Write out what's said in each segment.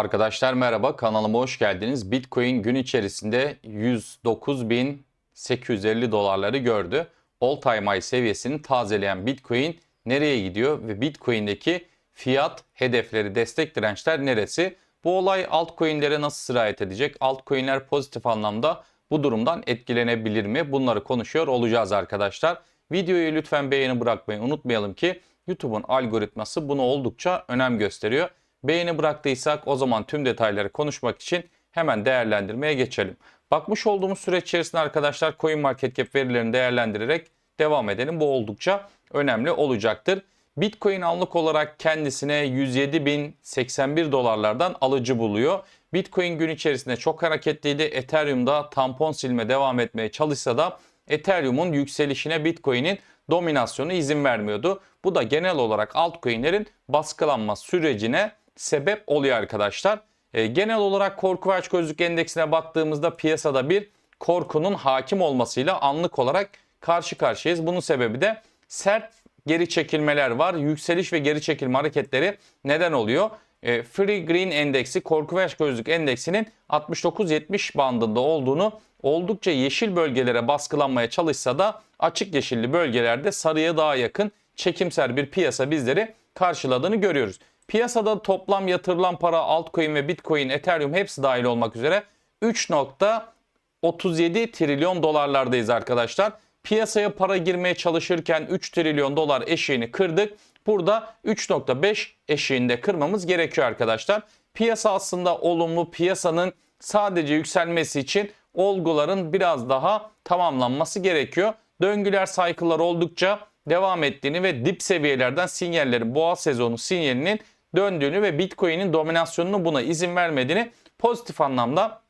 Arkadaşlar merhaba kanalıma hoş geldiniz. Bitcoin gün içerisinde 109.850 dolarları gördü. All time high seviyesini tazeleyen Bitcoin nereye gidiyor ve Bitcoin'deki fiyat hedefleri, destek dirençler neresi? Bu olay altcoin'lere nasıl sirayet edecek? Altcoin'ler pozitif anlamda bu durumdan etkilenebilir mi? Bunları konuşuyor olacağız arkadaşlar. Videoyu lütfen beğeni bırakmayı unutmayalım ki YouTube'un algoritması bunu oldukça önem gösteriyor. Beğeni bıraktıysak o zaman tüm detayları konuşmak için hemen değerlendirmeye geçelim. Bakmış olduğumuz süreç içerisinde arkadaşlar CoinMarketCap verilerini değerlendirerek devam edelim. Bu oldukça önemli olacaktır. Bitcoin anlık olarak kendisine 107.081 dolarlardan alıcı buluyor. Bitcoin gün içerisinde çok hareketliydi. Ethereum'da tampon silme devam etmeye çalışsa da Ethereum'un yükselişine Bitcoin'in dominasyonu izin vermiyordu. Bu da genel olarak altcoin'lerin baskılanma sürecine sebep oluyor arkadaşlar. E, genel olarak korku ve açgözlük endeksine baktığımızda piyasada bir korkunun hakim olmasıyla anlık olarak karşı karşıyayız. Bunun sebebi de sert geri çekilmeler var. Yükseliş ve geri çekilme hareketleri neden oluyor? E, Free Green endeksi korku ve açgözlük endeksinin 69-70 bandında olduğunu oldukça yeşil bölgelere baskılanmaya çalışsa da açık yeşilli bölgelerde sarıya daha yakın çekimser bir piyasa bizleri karşıladığını görüyoruz. Piyasada toplam yatırılan para altcoin ve bitcoin, ethereum hepsi dahil olmak üzere 3.37 trilyon dolarlardayız arkadaşlar. Piyasaya para girmeye çalışırken 3 trilyon dolar eşiğini kırdık. Burada 3.5 eşiğinde kırmamız gerekiyor arkadaşlar. Piyasa aslında olumlu. Piyasanın sadece yükselmesi için olguların biraz daha tamamlanması gerekiyor. Döngüler cycle'lar oldukça devam ettiğini ve dip seviyelerden sinyallerin boğa sezonu sinyalinin döndüğünü ve Bitcoin'in dominasyonunu buna izin vermediğini pozitif anlamda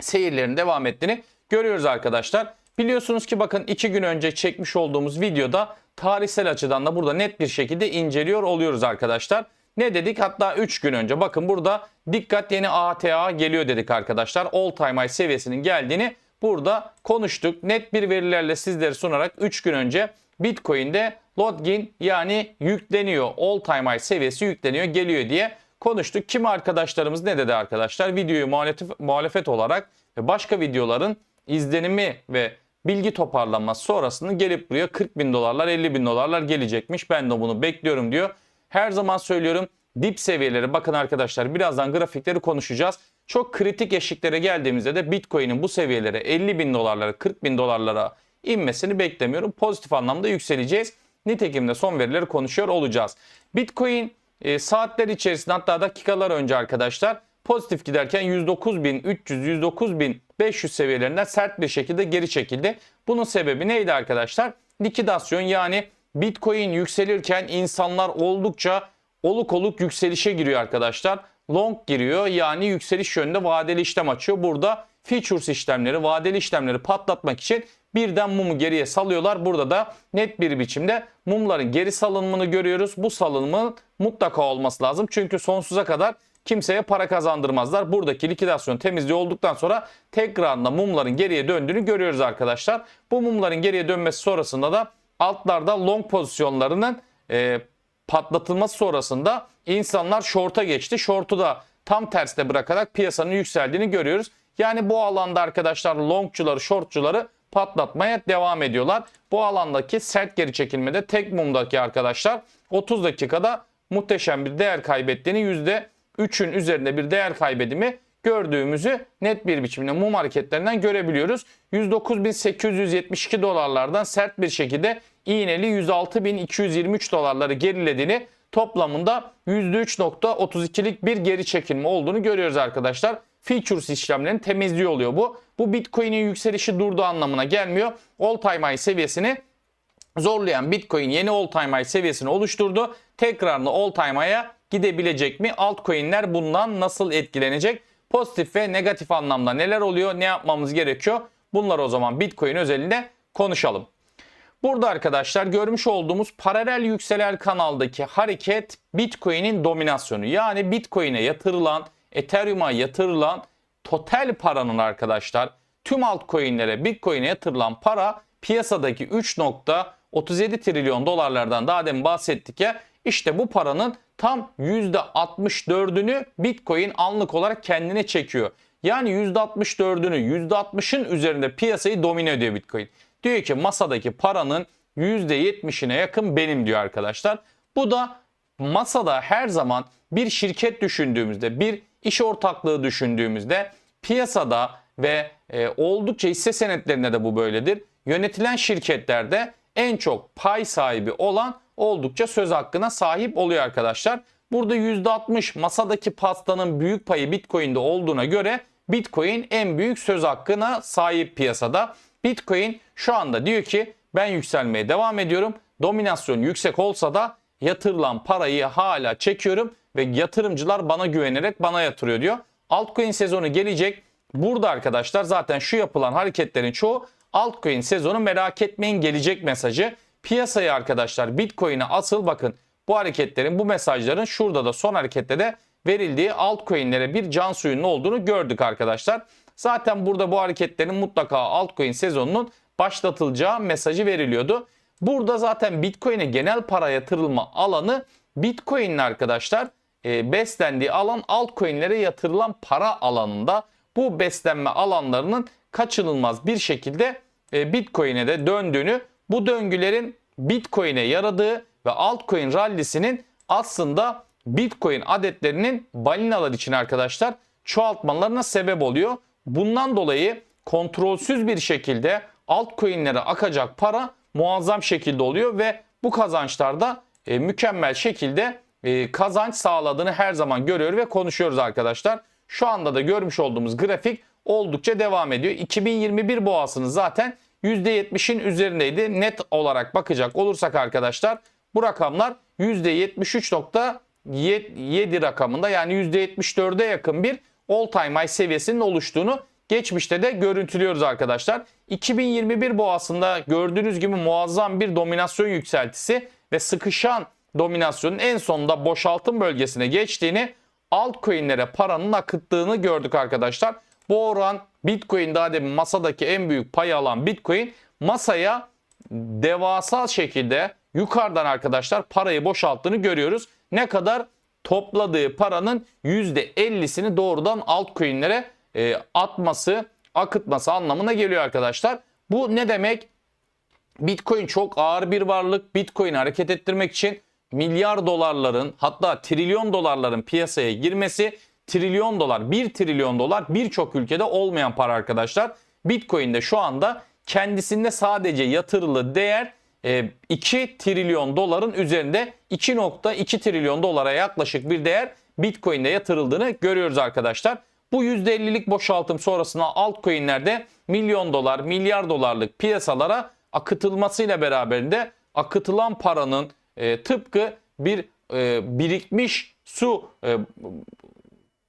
seyirlerin devam ettiğini görüyoruz arkadaşlar. Biliyorsunuz ki bakın 2 gün önce çekmiş olduğumuz videoda tarihsel açıdan da burada net bir şekilde inceliyor oluyoruz arkadaşlar. Ne dedik? Hatta 3 gün önce bakın burada dikkat yeni ATA geliyor dedik arkadaşlar. All time high seviyesinin geldiğini burada konuştuk. Net bir verilerle sizlere sunarak 3 gün önce Bitcoin'de login yani yükleniyor. All time high seviyesi yükleniyor geliyor diye konuştuk. Kimi arkadaşlarımız ne dedi arkadaşlar? Videoyu muhalefet, muhalefet olarak ve başka videoların izlenimi ve bilgi toparlanması sonrasında gelip buraya 40 bin dolarlar 50 bin dolarlar gelecekmiş. Ben de bunu bekliyorum diyor. Her zaman söylüyorum dip seviyeleri bakın arkadaşlar birazdan grafikleri konuşacağız. Çok kritik eşiklere geldiğimizde de Bitcoin'in bu seviyelere 50 bin dolarlara 40 bin dolarlara inmesini beklemiyorum. Pozitif anlamda yükseleceğiz. Nitekim de son verileri konuşuyor olacağız. Bitcoin e, saatler içerisinde hatta dakikalar önce arkadaşlar pozitif giderken 109.300 109.500 seviyelerinden sert bir şekilde geri çekildi. Bunun sebebi neydi arkadaşlar? Likidasyon yani Bitcoin yükselirken insanlar oldukça oluk oluk yükselişe giriyor arkadaşlar. Long giriyor yani yükseliş yönünde vadeli işlem açıyor. Burada futures işlemleri, vadeli işlemleri patlatmak için birden mumu geriye salıyorlar. Burada da net bir biçimde mumların geri salınımını görüyoruz. Bu salınımın mutlaka olması lazım. Çünkü sonsuza kadar kimseye para kazandırmazlar. Buradaki likidasyon temizliği olduktan sonra tekrarında mumların geriye döndüğünü görüyoruz arkadaşlar. Bu mumların geriye dönmesi sonrasında da altlarda long pozisyonlarının e, patlatılması sonrasında insanlar short'a geçti. Short'u da tam tersine bırakarak piyasanın yükseldiğini görüyoruz. Yani bu alanda arkadaşlar longçuları, shortçuları patlatmaya devam ediyorlar. Bu alandaki sert geri çekilmede tek mumdaki arkadaşlar 30 dakikada muhteşem bir değer kaybettiğini %3'ün üzerinde bir değer kaybedimi gördüğümüzü net bir biçimde mum hareketlerinden görebiliyoruz. 109.872 dolarlardan sert bir şekilde iğneli 106.223 dolarları gerilediğini toplamında %3.32'lik bir geri çekilme olduğunu görüyoruz arkadaşlar. Futures işlemlerinin temizliği oluyor bu. Bu Bitcoin'in yükselişi durduğu anlamına gelmiyor. All time high seviyesini zorlayan Bitcoin yeni all time high seviyesini oluşturdu. Tekrarını all time high'a gidebilecek mi? Altcoin'ler bundan nasıl etkilenecek? Pozitif ve negatif anlamda neler oluyor? Ne yapmamız gerekiyor? Bunlar o zaman Bitcoin özelinde konuşalım. Burada arkadaşlar görmüş olduğumuz paralel yükselen kanaldaki hareket Bitcoin'in dominasyonu. Yani Bitcoin'e yatırılan, Ethereum'a yatırılan total paranın arkadaşlar tüm altcoin'lere Bitcoin'e yatırılan para piyasadaki 3.37 trilyon dolarlardan daha demin bahsettik ya işte bu paranın tam %64'ünü Bitcoin anlık olarak kendine çekiyor. Yani %64'ünü %60'ın üzerinde piyasayı domine ediyor Bitcoin. Diyor ki masadaki paranın %70'ine yakın benim diyor arkadaşlar. Bu da masada her zaman bir şirket düşündüğümüzde, bir iş ortaklığı düşündüğümüzde piyasada ve e, oldukça hisse senetlerinde de bu böyledir. Yönetilen şirketlerde en çok pay sahibi olan oldukça söz hakkına sahip oluyor arkadaşlar. Burada %60 masadaki pastanın büyük payı Bitcoin'de olduğuna göre Bitcoin en büyük söz hakkına sahip piyasada. Bitcoin şu anda diyor ki ben yükselmeye devam ediyorum. Dominasyon yüksek olsa da yatırılan parayı hala çekiyorum ve yatırımcılar bana güvenerek bana yatırıyor diyor. Altcoin sezonu gelecek. Burada arkadaşlar zaten şu yapılan hareketlerin çoğu altcoin sezonu merak etmeyin gelecek mesajı. Piyasayı arkadaşlar Bitcoin'e asıl bakın bu hareketlerin bu mesajların şurada da son harekette de verildiği altcoin'lere bir can suyunun olduğunu gördük arkadaşlar. Zaten burada bu hareketlerin mutlaka altcoin sezonunun başlatılacağı mesajı veriliyordu. Burada zaten Bitcoin'e genel para yatırılma alanı Bitcoin'in arkadaşlar e, beslendiği alan altcoin'lere yatırılan para alanında bu beslenme alanlarının kaçınılmaz bir şekilde e, Bitcoin'e de döndüğünü bu döngülerin Bitcoin'e yaradığı ve altcoin rallisinin aslında Bitcoin adetlerinin balinalar için arkadaşlar çoğaltmalarına sebep oluyor. Bundan dolayı kontrolsüz bir şekilde altcoin'lere akacak para muazzam şekilde oluyor ve bu kazançlarda e, mükemmel şekilde e, kazanç sağladığını her zaman görüyor ve konuşuyoruz arkadaşlar. Şu anda da görmüş olduğumuz grafik oldukça devam ediyor. 2021 boğasının zaten %70'in üzerindeydi. Net olarak bakacak olursak arkadaşlar bu rakamlar %73.7 rakamında yani %74'e yakın bir all time high seviyesinin oluştuğunu geçmişte de görüntülüyoruz arkadaşlar. 2021 boğasında gördüğünüz gibi muazzam bir dominasyon yükseltisi ve sıkışan dominasyonun en sonunda boşaltım bölgesine geçtiğini altcoin'lere paranın akıttığını gördük arkadaşlar. Bu oran Bitcoin daha demin masadaki en büyük payı alan Bitcoin masaya devasa şekilde yukarıdan arkadaşlar parayı boşalttığını görüyoruz. Ne kadar topladığı paranın %50'sini doğrudan altcoin'lere e, atması, akıtması anlamına geliyor arkadaşlar. Bu ne demek? Bitcoin çok ağır bir varlık. Bitcoin'i hareket ettirmek için milyar dolarların hatta trilyon dolarların piyasaya girmesi trilyon dolar, 1 trilyon dolar birçok ülkede olmayan para arkadaşlar. Bitcoin'de şu anda kendisinde sadece yatırılı değer 2 e, trilyon doların üzerinde 2.2 trilyon dolara yaklaşık bir değer Bitcoin'de yatırıldığını görüyoruz arkadaşlar. Bu %50'lik boşaltım sonrasında altcoin'lerde milyon dolar, milyar dolarlık piyasalara akıtılmasıyla beraberinde akıtılan paranın e, tıpkı bir e, birikmiş su e,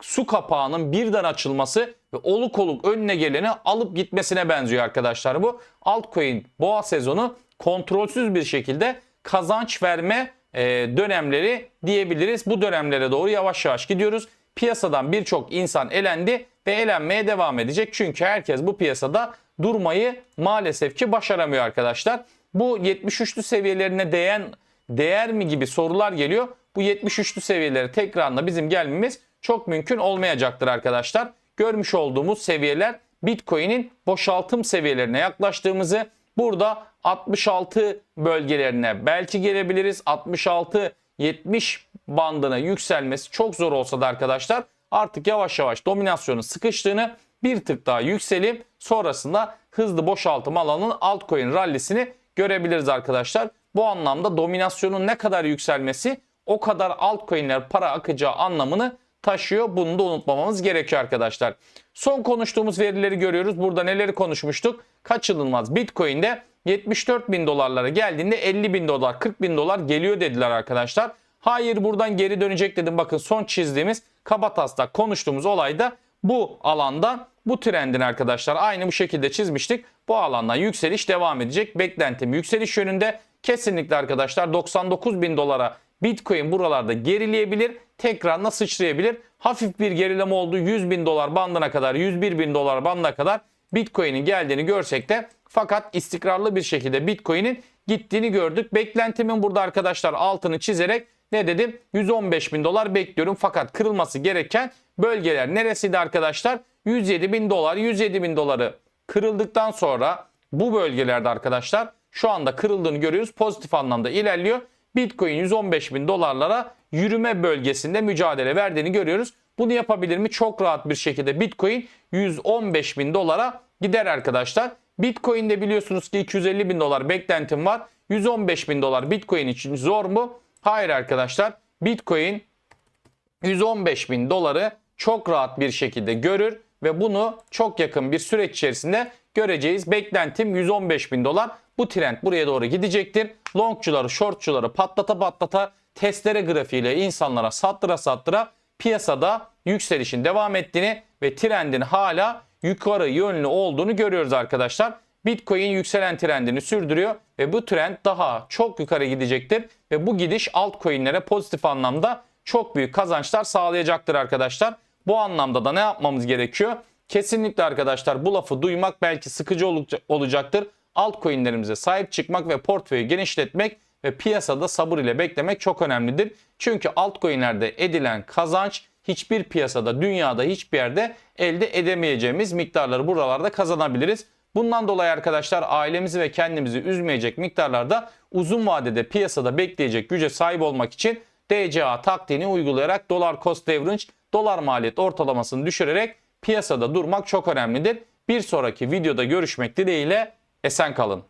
su kapağının birden açılması ve oluk oluk önüne geleni alıp gitmesine benziyor arkadaşlar bu. Altcoin boğa sezonu kontrolsüz bir şekilde kazanç verme e, dönemleri diyebiliriz. Bu dönemlere doğru yavaş yavaş gidiyoruz. Piyasadan birçok insan elendi ve elenmeye devam edecek. Çünkü herkes bu piyasada durmayı maalesef ki başaramıyor arkadaşlar. Bu 73'lü seviyelerine değen değer mi gibi sorular geliyor. Bu 73'lü seviyelere tekrarla bizim gelmemiz çok mümkün olmayacaktır arkadaşlar. Görmüş olduğumuz seviyeler Bitcoin'in boşaltım seviyelerine yaklaştığımızı burada 66 bölgelerine belki gelebiliriz. 66 70 bandına yükselmesi çok zor olsa da arkadaşlar artık yavaş yavaş dominasyonun sıkıştığını bir tık daha yükselip sonrasında hızlı boşaltım alanının altcoin rallisini görebiliriz arkadaşlar. Bu anlamda dominasyonun ne kadar yükselmesi o kadar altcoin'ler para akacağı anlamını taşıyor. Bunu da unutmamamız gerekiyor arkadaşlar. Son konuştuğumuz verileri görüyoruz. Burada neleri konuşmuştuk? Kaçınılmaz Bitcoin'de 74 bin dolarlara geldiğinde 50 bin dolar 40 bin dolar geliyor dediler arkadaşlar. Hayır buradan geri dönecek dedim. Bakın son çizdiğimiz Kabatas'ta konuştuğumuz olayda bu alandan bu trendin arkadaşlar aynı bu şekilde çizmiştik. Bu alandan yükseliş devam edecek. Beklentim yükseliş yönünde. Kesinlikle arkadaşlar 99 bin dolara Bitcoin buralarda gerileyebilir. Tekrarına sıçrayabilir. Hafif bir gerileme oldu. 100 bin dolar bandına kadar 101 bin dolar bandına kadar Bitcoin'in geldiğini görsek de fakat istikrarlı bir şekilde Bitcoin'in gittiğini gördük. Beklentimin burada arkadaşlar altını çizerek ne dedim? 115 bin dolar bekliyorum fakat kırılması gereken bölgeler neresiydi arkadaşlar? 107 bin dolar. 107 bin doları kırıldıktan sonra bu bölgelerde arkadaşlar şu anda kırıldığını görüyoruz. Pozitif anlamda ilerliyor. Bitcoin 115 bin dolarlara yürüme bölgesinde mücadele verdiğini görüyoruz. Bunu yapabilir mi? Çok rahat bir şekilde Bitcoin 115 bin dolara gider arkadaşlar. Bitcoin'de biliyorsunuz ki 250 bin dolar beklentim var. 115 bin dolar Bitcoin için zor mu? Hayır arkadaşlar. Bitcoin 115 bin doları çok rahat bir şekilde görür ve bunu çok yakın bir süreç içerisinde göreceğiz. Beklentim 115 bin dolar. Bu trend buraya doğru gidecektir. Longçuları, shortçuları patlata patlata testere grafiğiyle insanlara sattıra sattıra piyasada yükselişin devam ettiğini ve trendin hala yukarı yönlü olduğunu görüyoruz arkadaşlar. Bitcoin yükselen trendini sürdürüyor ve bu trend daha çok yukarı gidecektir ve bu gidiş altcoin'lere pozitif anlamda çok büyük kazançlar sağlayacaktır arkadaşlar. Bu anlamda da ne yapmamız gerekiyor? Kesinlikle arkadaşlar bu lafı duymak belki sıkıcı olacak- olacaktır. Altcoin'lerimize sahip çıkmak ve portföyü genişletmek ve piyasada sabır ile beklemek çok önemlidir. Çünkü altcoin'lerde edilen kazanç hiçbir piyasada, dünyada hiçbir yerde elde edemeyeceğimiz miktarları buralarda kazanabiliriz. Bundan dolayı arkadaşlar ailemizi ve kendimizi üzmeyecek miktarlarda uzun vadede piyasada bekleyecek güce sahip olmak için DCA taktiğini uygulayarak dolar cost average, dolar maliyet ortalamasını düşürerek piyasada durmak çok önemlidir. Bir sonraki videoda görüşmek dileğiyle esen kalın.